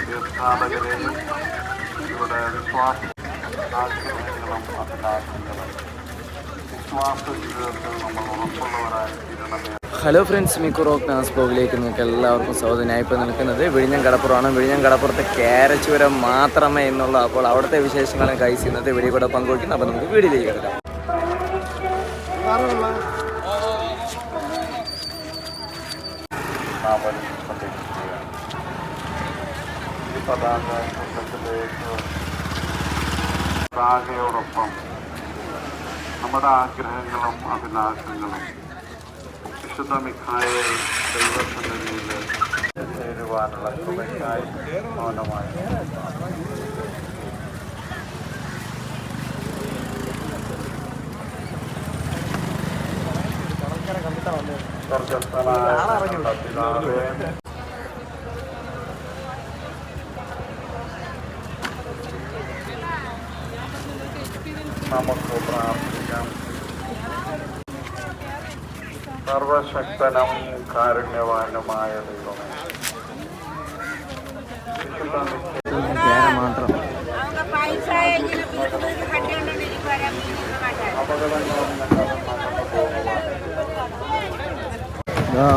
തീർത്ഥാടകരെയും ഇവിടെ വിശ്വാസ ആശയങ്ങളും അഭിലാഷങ്ങളും. വിശ്വാസ ഹലോ ഫ്രണ്ട്സ് മിക്കു റോക്ക് ഡാൻസ് ബ്ലോഗിലേക്ക് നിങ്ങൾക്ക് എല്ലാവർക്കും സ്വാഗതം. ഞാൻ ഇപ്പോൾ നിൽക്കുന്നത് വിഴിഞ്ഞം കടപ്പുറമാണ് വിഴിഞ്ഞം കടപ്പുറത്തെ ക്യാരച്ചുരം മാത്രമേ എന്നുള്ള. അപ്പോൾ അവിടുത്തെ വിശേഷങ്ങളും കൈ ചെയ്യുന്നത് വീഡിയോ കൂടെ പങ്കുവയ്ക്കുന്നു അപ്പോൾ നമുക്ക് വീഡിയോയിലേക്ക് കിടക്കാം. പതാക നമ്മുടെ ആഗ്രഹങ്ങളും അഭിലാഷങ്ങളും വിശുദ്ധ മിഖായൽ ദൈവസന്നിധിയിൽ ചേരുവാനുള്ള കൃപയ്ക്കായി മൗനമായി സ്വർഗസ്ഥനായ പിതാവേ നമുക്ക് പ്രാർത്ഥിക്കാം സർവശക്തനും കാരുണ്യവാനുമായ ദൈവമേ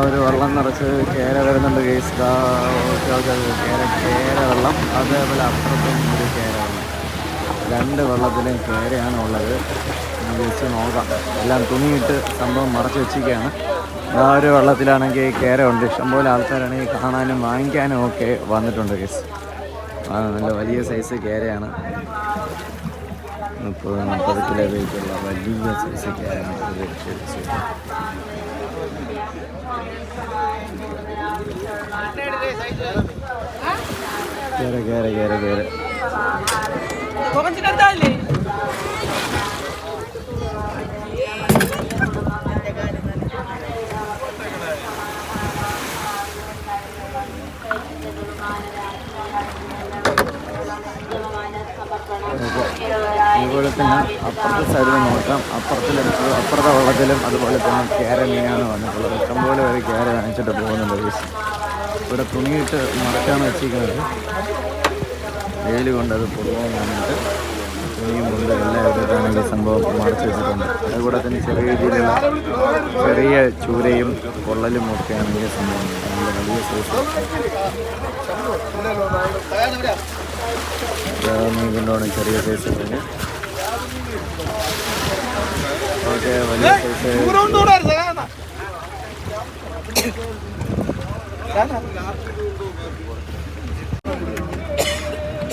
ഒരു വെള്ളം നിറച്ച് കേര വരുന്നുണ്ട് കേസ് കേര കേര വെള്ളം. അതേപോലെ അപ്പുറത്തും ഒരു കേര വെള്ളം. രണ്ട് വെള്ളത്തിലും കയറിയാണ് ഉള്ളത്. ജസ്റ്റ് നോക്കാം. എല്ലാം തുണിയിട്ട് സംഭവം മറച്ചു വെച്ചിരിക്കുകയാണ്. ആ ഒരു വെള്ളത്തിലാണെങ്കിൽ കയറുണ്ട്. ഇഷ്ടംപോലെ ആൾക്കാരാണെങ്കിൽ കാണാനും വാങ്ങിക്കാനും ഒക്കെ വന്നിട്ടുണ്ട് ആ നല്ല വലിയ സൈസ് കേരയാണ് മുപ്പത് മുപ്പത് കിലോ വെയിറ്റുള്ള വലിയ സൈസ് കയറാണ് കയറ കയറ കേര അതുപോലെ തന്നെ അപ്പുറത്തെ സൈഡിൽ നോക്കാം. അപ്പുറത്തിലും അപ്പുറത്തെ വെള്ളത്തിലും അതുപോലെ തന്നെ കേര മീനാണ് വന്നിട്ടുള്ളത് ഇഷ്ടംപോലെ വരെ കേര കാണിച്ചിട്ട് പോകുന്നുണ്ട്. ഇവിടെ തുണിയിട്ട് മറക്കാണ് വെച്ചിരിക്കുന്നത് വെയിൽ കൊണ്ട് അത് പൊതുവാൻ എല്ലാം ഇട്ടിട്ടാണ് ഈ സംഭവം മറച്ചു വെച്ചിട്ടുണ്ട്. അതുകൂടെ തന്നെ ചെറിയ രീതിയിലുള്ള ചെറിയ ചൂരയും പൊള്ളലും ഒക്കെയാണ് ഈ സംഭവം. വലിയ സൈസ് കൊണ്ടാണ് ചെറിയ സൈസ് ഓക്കെ വലിയ സൈസ്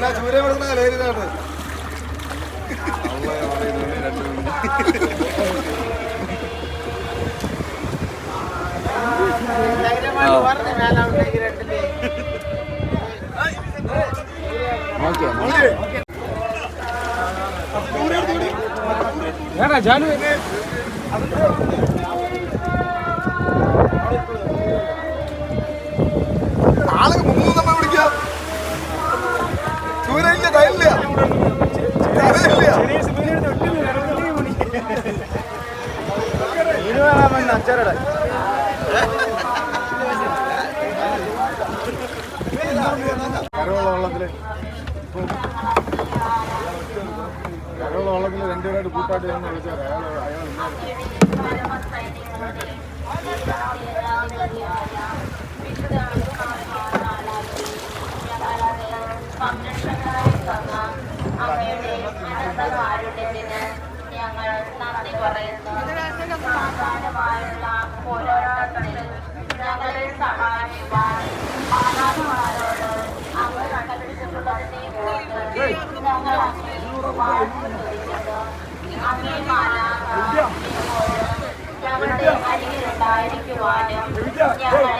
എല്ലാ ചൂരയും കൊടുക്കുന്ന ലേഖനാണ് ഓക്കെ ആളൊക്കെ കരവുള്ള വെള്ളത്തിൽ കരവുള്ള വെള്ളത്തിൽ രണ്ടുപേരായിട്ട് കൂട്ടായിട്ട് ചെന്ന് വിളിച്ചാൽ അയാൾ അയാൾ ഞങ്ങളുടെ അരികിലുണ്ടായിരിക്കുവാനും ഞങ്ങളെ